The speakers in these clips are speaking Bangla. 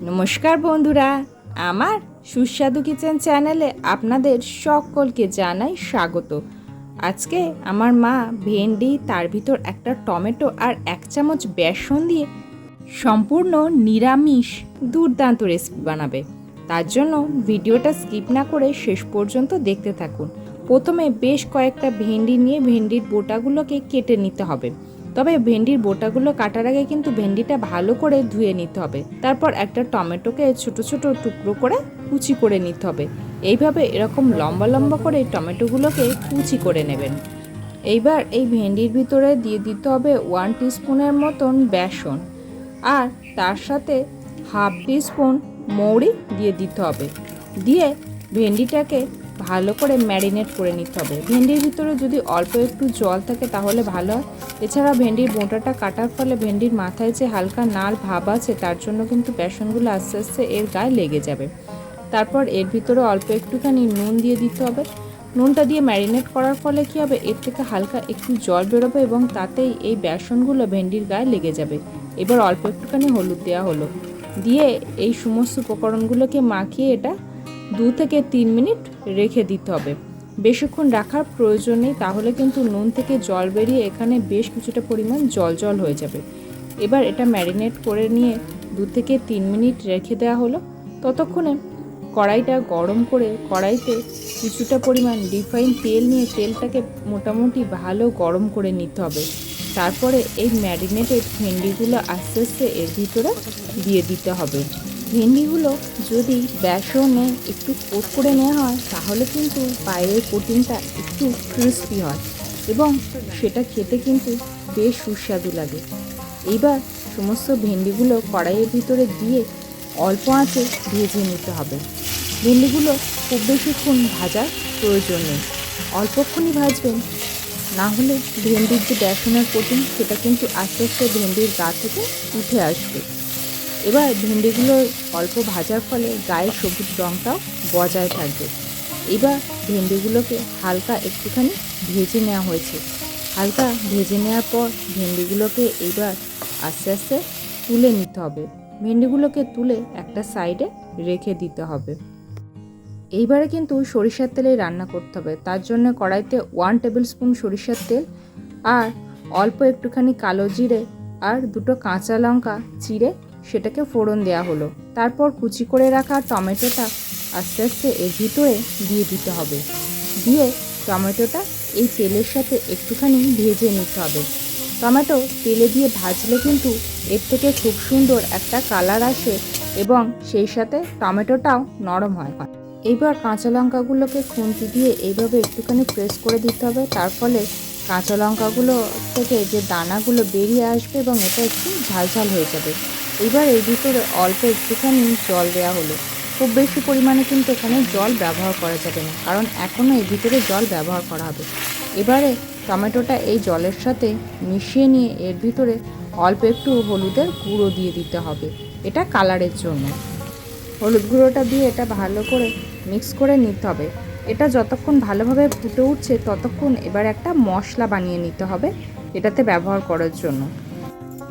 নমস্কার বন্ধুরা, আমার সুস্বাদু কিচেন চ্যানেলে আপনাদের সকলকে জানাই স্বাগত। আজকে আমার মা ভেন্ডি, তার ভিতর একটা টমেটো আর এক চামচ বেসন দিয়ে সম্পূর্ণ নিরামিষ দুর্দান্ত রেসিপি বানাবে। তার জন্য ভিডিওটা স্কিপ না করে শেষ পর্যন্ত দেখতে থাকুন। প্রথমে বেশ কয়েকটা ভেন্ডি নিয়ে ভেন্ডির বোটাগুলোকে কেটে নিতে হবে। তবে ভেন্ডির বোটাগুলো কাটার আগে কিন্তু ভেন্ডিটা ভালো করে ধুয়ে নিতে হবে। তারপর একটা টমেটোকে ছোট ছোট টুকরো করে কুচি করে নিতে হবে। এইভাবে এরকম লম্বা লম্বা করে টমেটোগুলোকে কুচি করে নেবেন। এইবার এই ভেন্ডির ভিতরে দিয়ে দিতে হবে ওয়ান টিস্পুনের মতন বেসন। আর তার সাথে হাফ টিস্পুন মৌরি দিয়ে দিতে হবে। দিয়ে ভেন্ডিটাকে ভালো করে ম্যারিনেট করে নিতে হবে। ভেন্ডির ভিতরে যদি অল্প একটু জল থাকে তাহলে ভালো হয়। এছাড়া ভেন্ডির বোঁটাটা কাটার ফলে ভেন্ডির মাথায় যে হালকা নাল ভাব আছে তার জন্য কিন্তু বেসনগুলো আস্তে আস্তে এর গায়ে লেগে যাবে। তারপর এর ভিতরে অল্প একটুখানি নুন দিয়ে দিতে হবে। নুনটা দিয়ে ম্যারিনেট করার ফলে কী হবে? এর থেকে হালকা একটু জল বেরোবে এবং তাতেই এই বেসনগুলো ভেন্ডির গায়ে লেগে যাবে। এবার অল্প একটুখানি হলুদ দেওয়া হলো। দিয়ে এই সমস্ত উপকরণগুলোকে মাখিয়ে এটা দু থেকে তিন মিনিট রেখে দিতে হবে। বেশিক্ষণ রাখার প্রয়োজন নেই, তাহলে কিন্তু নুন থেকে জল বেরিয়ে এখানে বেশ কিছুটা পরিমাণ জল জল হয়ে যাবে। এবার এটা ম্যারিনেট করে নিয়ে দু থেকে তিন মিনিট রেখে দেওয়া হলো। ততক্ষণে কড়াইটা গরম করে কড়াইতে কিছুটা পরিমাণ রিফাইন তেল নিয়ে তেলটাকে মোটামুটি ভালো গরম করে নিতে হবে। তারপরে এই ম্যারিনেটেড ভেন্ডিগুলো আস্তে আস্তে এর ভিতরে দিয়ে দিতে হবে। ভেন্ডিগুলো যদি বেসনে একটু কোট করে নেওয়া হয়, তাহলে কিন্তু বাইরের কোটিংটা একটু ক্রিস্পি হয় এবং সেটা খেতে কিন্তু বেশ সুস্বাদু লাগে। এইবার সমস্ত ভেন্ডিগুলো কড়াইয়ের ভিতরে দিয়ে অল্প আঁচে ভেজে নিতে হবে। ভেন্ডিগুলো খুব বেশিক্ষণ ভাজার প্রয়োজন নেই। অল্পক্ষণই ভাজবেন, না হলে ভেন্ডির যে বেসনের কোটিং, সেটা কিন্তু আস্তে আস্তে ভেন্ডির গা থেকে উঠে আসবে। এবার ভেন্ডিগুলো অল্প ভাজার ফলে গায়ে সবুজ রঙটাও বজায় থাকবে। এবার ভেন্ডিগুলোকে হালকা একটুখানি ভেজে নেওয়া হয়েছে। হালকা ভেজে নেওয়ার পর ভেন্ডিগুলোকে এবার আস্তে আস্তে তুলে নিতে হবে। ভেন্ডিগুলোকে তুলে একটা সাইডে রেখে দিতে হবে। এইবারে কিন্তু সরিষার তেলে রান্না করতে হবে। তার জন্য কড়াইতে ওয়ান টেবিল স্পুন সরিষার তেল আর অল্প একটুখানি কালো জিরে আর দুটো কাঁচা লঙ্কা চিড়ে সেটাকে ফোড়ন দেওয়া হলো। তারপর কুচি করে রাখা টমেটোটা আস্তে আস্তে এর ভিতরে দিয়ে দিতে হবে। দিয়ে টমেটোটা এই তেলের সাথে একটুখানি ভেজে নিতে হবে। টমেটো তেলে দিয়ে ভাজলে কিন্তু এর থেকে খুব সুন্দর একটা কালার আসে এবং সেই সাথে টমেটোটাও নরম হয়। এইবার কাঁচা লঙ্কাগুলোকে খুন্তি দিয়ে এইভাবে একটুখানি প্রেস করে দিতে হবে। তার ফলে কাঁচা লঙ্কাগুলো থেকে যে দানাগুলো বেরিয়ে আসবে এবং এটা একটু ঝালঝাল হয়ে যাবে। এবার এর ভিতরে অল্প একটুখানি জল দেওয়া হলো। খুব বেশি পরিমাণে কিন্তু এখানে জল ব্যবহার করা যাবে না, কারণ এখনও এর ভিতরে জল ব্যবহার করা হবে। এবারে টমেটোটা এই জলের সাথে মিশিয়ে নিয়ে এর ভিতরে অল্প একটু হলুদের গুঁড়ো দিয়ে দিতে হবে। এটা কালারের জন্য। হলুদ গুঁড়োটা দিয়ে এটা ভালো করে মিক্স করে নিতে হবে। এটা যতক্ষণ ভালোভাবে ফুটে উঠছে, ততক্ষণ এবার একটা মশলা বানিয়ে নিতে হবে, এটাতে ব্যবহার করার জন্য।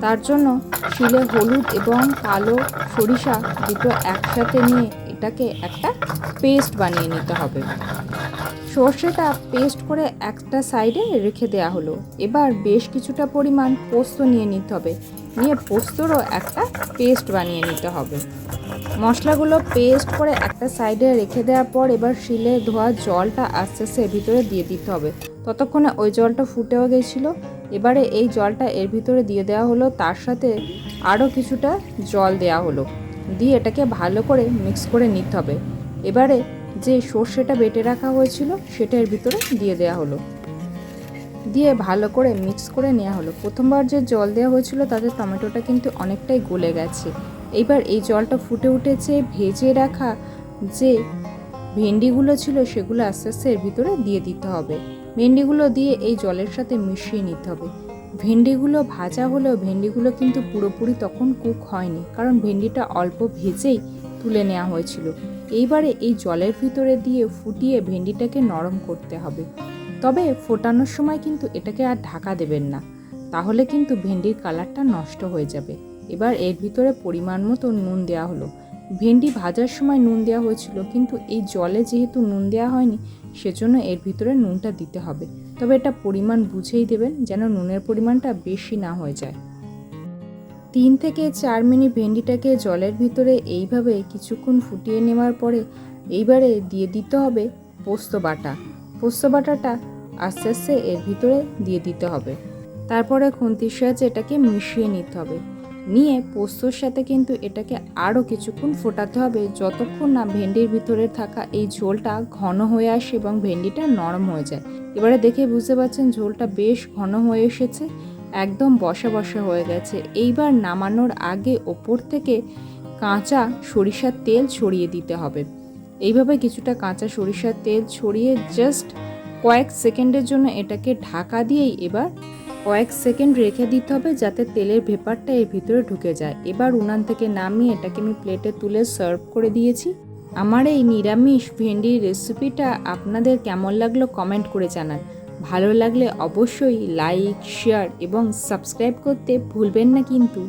তার জন্য শিলে হলুদ এবং কালো সরিষা দুটো একসাথে নিয়ে এটাকে একটা পেস্ট বানিয়ে নিতে হবে। সর্ষেটা পেস্ট করে একটা সাইডে রেখে দেওয়া হলো। এবার বেশ কিছুটা পরিমাণ পোস্ত নিয়ে নিতে হবে। নিয়ে পোস্তরও একটা পেস্ট বানিয়ে নিতে হবে। মশলাগুলো পেস্ট করে একটা সাইডে রেখে দেওয়ার পর এবার শিলে ধোয়া জলটা আস্তে আস্তে ভিতরে দিয়ে দিতে হবে। ততক্ষণে ওই জলটা ফুটেও গেছিল। এবারে এই জলটা এর ভিতরে দিয়ে দেওয়া হলো, তার সাথে আরও কিছুটা জল দেওয়া হলো। দিয়ে এটাকে ভালো করে মিক্স করে নিতে হবে। এবারে যে সর্ষেটা বেটে রাখা হয়েছিল, সেটা এর ভিতরে দিয়ে দেওয়া হলো। দিয়ে ভালো করে মিক্স করে নেওয়া হলো। প্রথমবার যে জল দেওয়া হয়েছিল, তাতে টমেটোটা কিন্তু অনেকটাই গলে গেছে। এইবার এই জলটা ফুটে উঠেছে, ভেজে রাখা যে ভেন্ডিগুলো ছিল, সেগুলো আস্তে আস্তে এর ভিতরে দিয়ে দিতে হবে। ভেন্ডিগুলো দিয়ে এই জলের সাথে মিশিয়ে নিতে হবে। ভেন্ডিগুলো ভাজা হলেও ভেন্ডিগুলো কিন্তু পুরোপুরি তখন কুক হয়নি, কারণ ভেন্ডিটা অল্প ভেজেই তুলে নেওয়া হয়েছিল। এইবারে এই জলের ভিতরে দিয়ে ফুটিয়ে ভেন্ডিটাকে নরম করতে হবে। তবে ফোটানোর সময় কিন্তু এটাকে আর ঢাকা দেবেন না, তাহলে কিন্তু ভেন্ডির কালারটা নষ্ট হয়ে যাবে। এবার এর ভিতরে পরিমাণ মতো নুন দেওয়া হলো। ভেন্ডি ভাজার সময় নুন দেওয়া হয়েছিল, কিন্তু এই জলে যেহেতু নুন দেওয়া হয়নি, সেজন্য এর ভিতরে নুনটা দিতে হবে। তবে এটা পরিমাণ বুঝেই দেবেন, যেন নুনের পরিমাণটা বেশি না হয়ে যায়। তিন থেকে চার মিনিট ভেন্ডিটাকে জলের ভিতরে এইভাবে কিছুক্ষণ ফুটিয়ে নেওয়ার পরে এইবারে দিয়ে দিতে হবে পোস্ত বাটা। পোস্ত বাটাটা আস্তে আস্তে এর ভিতরে দিয়ে দিতে হবে। তারপরে খুন্তির সাহায্যে এটাকে মিশিয়ে নিতে হবে। নিয়ে পোস্তর সাথে কিন্তু এটাকে আরও কিছুক্ষণ ফোটাতে হবে। যতক্ষণ না ভেন্ডির ভিতরে থাকা এই ঝোলটা ঘন হয়ে আসে এবং ভেন্ডিটা নরম হয়ে যায়। এবারে দেখে বুঝতে পারছেন ঝোলটা বেশ ঘন হয়ে এসেছে, একদম বসা বসা হয়ে গেছে। এইবার নামানোর আগে ওপর থেকে কাঁচা সরিষার তেল ছড়িয়ে দিতে হবে। এইভাবে কিছুটা কাঁচা সরিষার তেল ছড়িয়ে জাস্ট কয়েক সেকেন্ডের জন্য এটাকে ঢাকা দিয়েই এবার কয়েক সেকেন্ড রেখে দিতে হবে যাতে তেলের ভেপারটা এর ভিতরে ঢুকে যায়। এবার উনান থেকে নামিয়ে এটাকে আমি প্লেটে তুলে সার্ভ করে দিয়েছি। আমার এই নিরামিষ ভেন্ডির রেসিপিটা আপনাদের কেমন লাগল কমেন্ট করে জানান। ভালো লাগলে অবশ্যই লাইক শেয়ার এবং সাবস্ক্রাইব করতে ভুলবেন না কিন্তু।